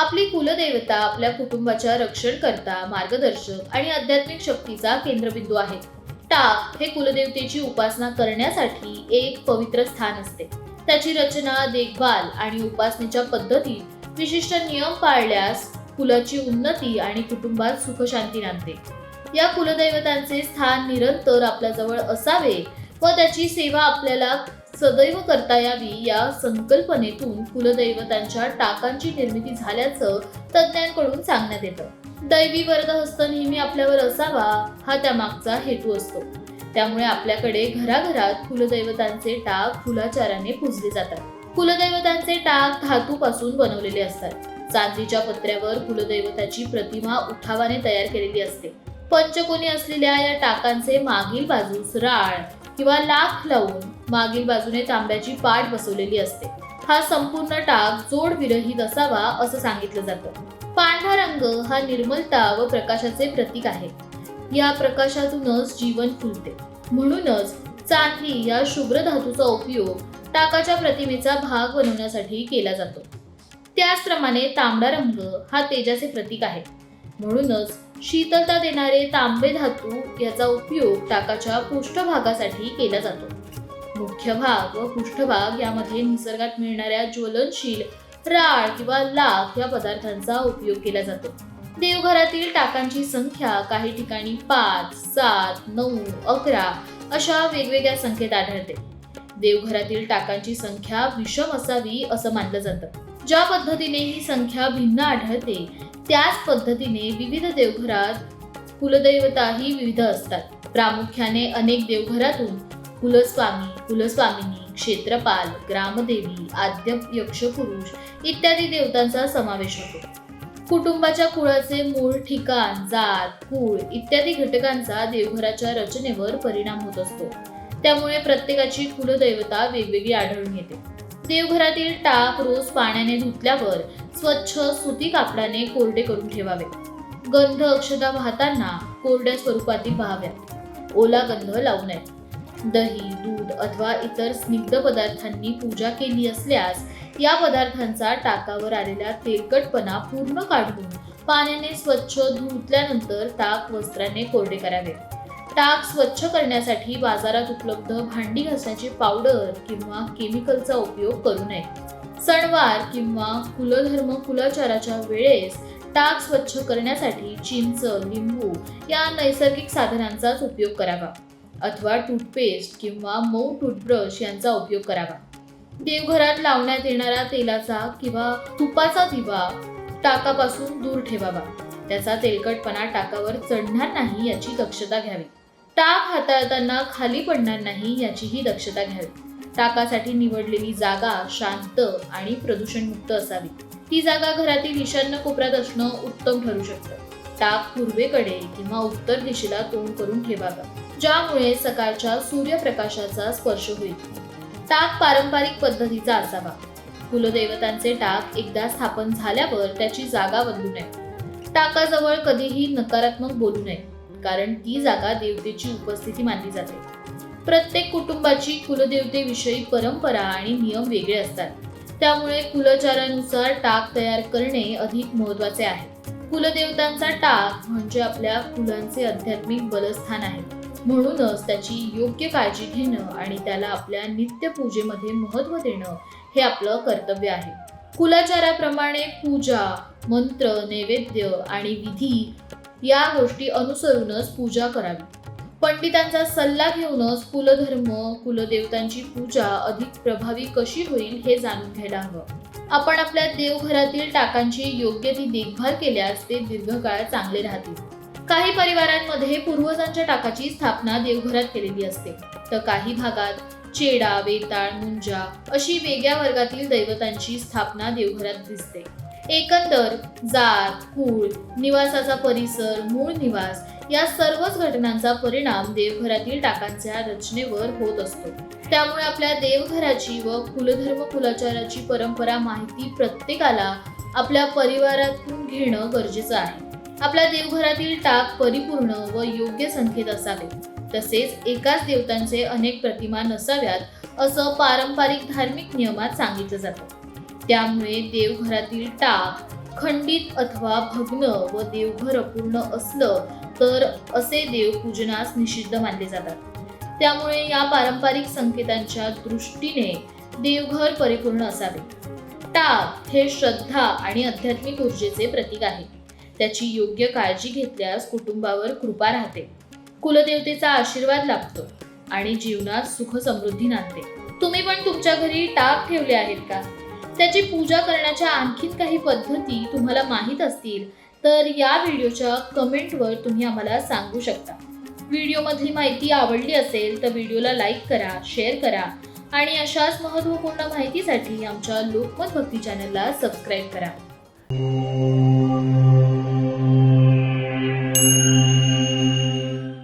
आपली कुलदेवता आपल्या कुटुंबाच्या रक्षण करता मार्गदर्शक आणि आध्यात्मिक शक्तीचा केंद्रबिंदू आहे. टाक हे कुलदेवतेची उपासना करण्यासाठी एक पवित्र स्थान असते. त्याची रचना देखभाल आणि उपासनेच्या पद्धतीत विशिष्ट नियम पाळल्यास कुलाची उन्नती आणि कुटुंबात सुखशांती नांदते. या कुलदैवतांचे स्थान निरंतर आपल्याजवळ असावे व त्याची सेवा आपल्याला सदैव करता यावी या संकल्पनेतून कुलदैवतांच्या टाकांची निर्मिती झाल्याचं तज्ज्ञांकडून सांगण्यात येतं. दैवी वरदहस्त नेहमी आपल्यावर असावा हा त्यामागचा हेतू असतो. त्यामुळे आपल्याकडे घराघरात कुलदैवतांचे टाक फुलाचाराने पुजले जातात. कुलदैवतांचे टाक धातूपासून बनवलेले असतात. चांदीच्या पत्र्यावर कुलदैवताची प्रतिमा उठावाने तयार केलेली असते. पंचकोनी असलेल्या या टाकांचे मागील बाजूस राळ किंवा लाख लावून मागील बाजूने तांब्याची पाट बसवलेली असते. हा संपूर्ण टाक जोड विरहित असावा असं सांगितलं जातं. पांढरा रंग हा निर्मलता व प्रकाशाचे प्रतीक आहे. या प्रकाशातूनच जीवन फुलते. म्हणूनच चांदी या शुभ्र धातूचा उपयोग टाकाच्या प्रतिमेचा भाग बनवण्यासाठी केला जातो. त्याचप्रमाणे तांबडा रंग हा तेजाचे प्रतीक आहे. म्हणूनच शीतलता देणारे तांबे धातू याचा उपयोग टाकाच्या पृष्ठभागासाठी केला जातो. मुख्य भाग व पृष्ठभाग यामध्ये निसर्गात मिळणाऱ्या ज्वलनशील राळ किंवा लाख या पदार्थांचा उपयोग केला जातो. देवघरातील टाकांची संख्या काही ठिकाणी पाच सात नऊ अकरा अशा वेगवेगळ्या संख्येत आढळते. देवघरातील टाकांची संख्या विषम असावी असं मानलं जातं. ज्या पद्धतीने ही संख्या भिन्न आढळते त्याच पद्धतीने विविध देवघरात कुलदैवताही विविध असतात. प्रामुख्याने अनेक देवघरातून कुलस्वामी कुलस्वामिनी क्षेत्रपाल ग्रामदेवी आद्य यक्षपुरुष इत्यादी देवतांचा समावेश होतो. कुटुंबाच्या कुळाचे मूळ ठिकाण जात कुळ इत्यादी घटकांचा देवघराच्या रचनेवर परिणाम होत असतो. त्यामुळे प्रत्येकाची कुलदैवता वेगवेगळी आढळून येते. देवघरातील टाक रोज पाण्याने धुतल्यावर स्वच्छ सुती कापडाने कोरडे करून ठेवावे. गंध अक्षता वाहताना कोरड्या स्वरूपातील व्हाव्यात. ओला गंध लावू नये. दही दूध अथवा इतर स्निग्ध पदार्थांनी पूजा केली असल्यास या पदार्थांचा टाकावर आलेला तेलकटपणा पूर्ण काढून पाण्याने स्वच्छ धुतल्यानंतर ताक वस्त्राने कोरडे करावे. ताक स्वच्छ करण्यासाठी बाजारात उपलब्ध भांडी घासण्याची पावडर किंवा केमिकलचा उपयोग करू नये. सणवार किंवा कुलधर्म कुलाचाराच्या वेळेस टाक स्वच्छ करण्यासाठी चिंच लिंबू या नैसर्गिक साधनांचाच उपयोग करावा. अथवा टूथपेस्ट किंवा मऊ टूथब्रश यांचा उपयोग करावा. देवघरात लावण्यात येणारा तेलाचा किंवा तुपाचा दिवा टाकापासून दूर ठेवावा. त्याचा तेलकटपणा टाकावर चढणार नाही याची दक्षता घ्यावी. टाक हाताळताना खाली पडणार नाही याचीही दक्षता घ्यावी. टाकासाठी निवडलेली जागा शांत आणि प्रदूषणमुक्त असावी. ती जागा घरातील ईशान्य कोपऱ्यात असणं उत्तम ठरू शकतं. टाक पूर्वेकडे किंवा उत्तर दिशेला तोंड करून ठेवावा. ज्यामुळे सकाळच्या सूर्यप्रकाशाचा स्पर्श होईल. टाक पारंपरिक पद्धतीचा असावा. कुलदैवतांचे टाक एकदा स्थापन झाल्यावर त्याची जागा बदलू नये. टाकाजवळ कधीही नकारात्मक बोलू नये कारण ती जागा देवतेची उपस्थिती मानली जाते. प्रत्येक कुटुंबाची कुलदेवतेविषयी परंपरा आणि नियम वेगळे असतात. त्यामुळे कुलचारानुसार टाक तयार करणे अधिक महत्त्वाचे आहे. कुलदेवतांचा टाक म्हणजे आपल्या कुलांचे आध्यात्मिक बलस्थान आहे. म्हणूनच त्याची योग्य काळजी घेणं आणि त्याला आपल्या नित्यपूजेमध्ये महत्त्व देणं हे आपलं कर्तव्य आहे. कुलाचाराप्रमाणे पूजा मंत्र नैवेद्य आणि विधी या गोष्टी अनुसरूनच पूजा करावी. पंडितांचा सल्ला घेऊनच कुलधर्म कुलदेवतांची पूजा अधिक प्रभावी कशी होईल हे जाणून घ्यायला हवं. आपण आपल्या देवघरातील टाकांची योग्य ती देखभाल केल्यास ते दीर्घकाळ चांगले राहतील. काही परिवारांमध्ये पूर्वजांच्या टाकाची स्थापना देवघरात केलेली असते. तर काही भागात चेडा वेताळ मुंजा अशी वेगळ्या वर्गातील दैवतांची स्थापना देवघरात दिसते. एकंदर जात कुळ निवासाचा परिसर मूळ निवास या सर्वच घटनांचा परिणाम देवघरातील टाकांच्या रचनेवर होत असतो. त्यामुळे आपल्या देवघराची व कुलधर्म कुलाचाराची परंपरा माहिती प्रत्येकाला आपल्या परिवारातून घेणं गरजेचं आहे. आपल्या देवघरातील टाक परिपूर्ण व योग्य संख्येत असावे. तसेच एकाच देवतांचे अनेक प्रतिमा नसाव्यात असं पारंपरिक धार्मिक नियमात सांगितलं जातं. त्यामुळे देवघरातील टाक खंडित अथवा भग्न व देवघर अपूर्ण असलं तर असे देव पूजनास निषिद्ध मानले जातात. त्यामुळे या पारंपरिक संकेतांच्या दृष्टीने देवघर परिपूर्ण असावे. टाक हे श्रद्धा आणि आध्यात्मिक ऊर्जेचे प्रतीक आहे. त्याची योग्य काळजी घेतल्यास कुटुंबावर कृपा राहते. कुलदेवतेचा आशीर्वाद लाभतो आणि जीवनात सुख समृद्धी नांदते. तुम्ही पण तुमच्या घरी टाक ठेवले आहेत का? त्याची पूजा करण्याच्या आणखीन काही पद्धती तुम्हाला माहीत असतील तर या व्हिडिओच्या कमेंटवर तुम्ही आम्हाला सांगू शकता. व्हिडिओमधली माहिती आवडली असेल तर व्हिडिओला लाईक करा शेअर करा आणि अशाच महत्त्वपूर्ण माहितीसाठी आमच्या लोकमत भक्ती चॅनलला सबस्क्राईब करा.